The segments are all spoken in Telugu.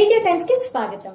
తేజ టైమ్స్ కి స్వాగతం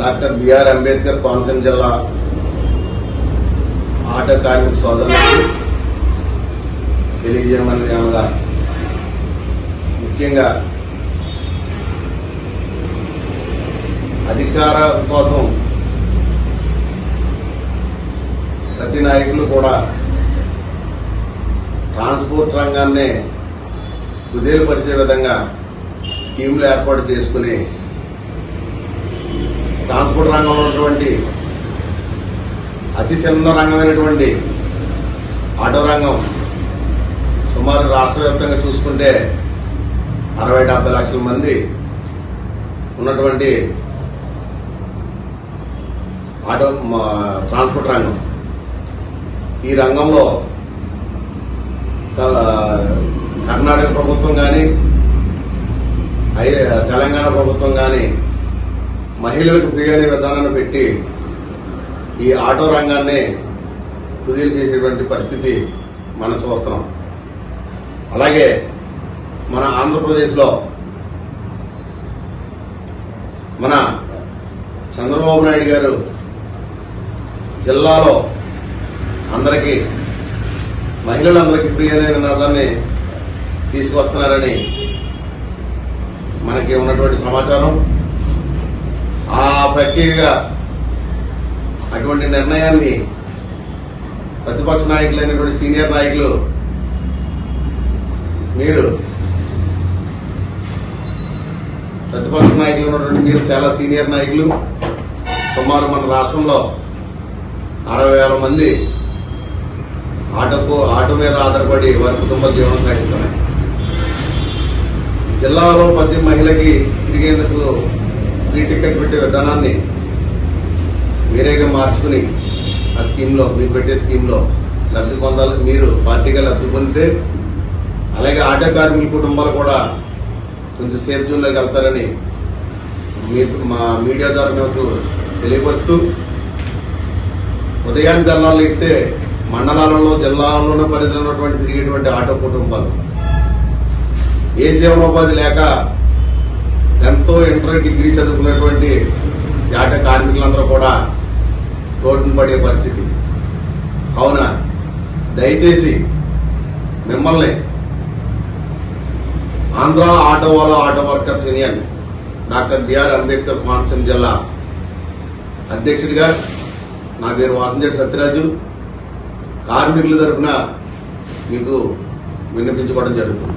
doctor B R Ambedkar Konaseema జిల్లా ఆటో కార్మిక సోదరులకు తెలియజేయమన్నది అనగా ముఖ్యంగా అధికారం కోసం ప్రతి నాయకులు కూడా ట్రాన్స్పోర్ట్ రంగాన్ని కుదేలుపరిచే విధంగా స్కీములు ఏర్పాటు చేసుకుని ట్రాన్స్పోర్ట్ రంగంలో ఉన్నటువంటి అతి చిన్న రంగమైనటువంటి ఆటో రంగం సుమారు రాష్ట్ర వ్యాప్తంగా చూసుకుంటే అరవై డెబ్బై లక్షల మంది ఉన్నటువంటి ఆటో ట్రాన్స్పోర్ట్ రంగం. ఈ రంగంలో కర్ణాటక ప్రభుత్వం కానీ తెలంగాణ ప్రభుత్వం కానీ మహిళలకు ఫ్రీ అనే విధానాన్ని పెట్టి ఈ ఆటో రంగాన్ని కుదిరి చేసేటువంటి పరిస్థితి మనం చూస్తున్నాం. అలాగే మన ఆంధ్రప్రదేశ్లో మన చంద్రబాబు నాయుడు గారు జిల్లాలో అందరికీ మహిళలందరికీ ప్రియమైన అనే నినాదాన్ని తీసుకొస్తున్నారని మనకి ఉన్నటువంటి సమాచారం. ఆ ప్రక్రియగా అటువంటి నిర్ణయాన్ని ప్రతిపక్ష నాయకులైనటువంటి సీనియర్ నాయకులు మీరు ప్రతిపక్ష నాయకులు ఉన్నటువంటి మీరు చాలా సీనియర్ నాయకులు సుమారు మన రాష్ట్రంలో అరవై వేల మంది ఆటకు ఆట మీద ఆధారపడి వారి కుటుంబ జీవనం సాగిస్తున్నాయి. జిల్లాలో ప్రతి మహిళకి తిరిగేందుకు ఫ్రీ టికెట్ పెట్టే విధానాన్ని వేరేగా మార్చుకుని ఆ స్కీమ్లో మీరు పెట్టే స్కీమ్లో లబ్ధి పొందాలి. మీరు పార్టీగా లబ్ధి పొందితే అలాగే ఆటో కార్మికుల కుటుంబాలు కూడా కొంచెం సేఫ్ జోన్లోకి వెళ్తారని మీకు మా మీడియా ద్వారా మీకు తెలియపరుస్తూ ఉదయాన్ని తెల్లాలు ఇస్తే మండలాలలో జిల్లాలోని పరిధిలో ఉన్నటువంటి తిరిగేటువంటి ఆటో కుటుంబాలు. ఏ జీవనోపాధి లేక ఎంతో ఇంటర్ డిగ్రీ చదువుకున్నటువంటి యాట కార్మికులందరూ కూడా రోడ్డును పడే పరిస్థితి. కావున దయచేసి మిమ్మల్ని Andhra ఆటోవాలో auto workers union doctor B R Ambedkar Konaseema జిల్లా అధ్యక్షుడిగా నా పేరు వాసంజెట్టి సత్యరాజు. కార్మికుల తరఫున మీకు విన్నపించుకోవడం జరుగుతుంది.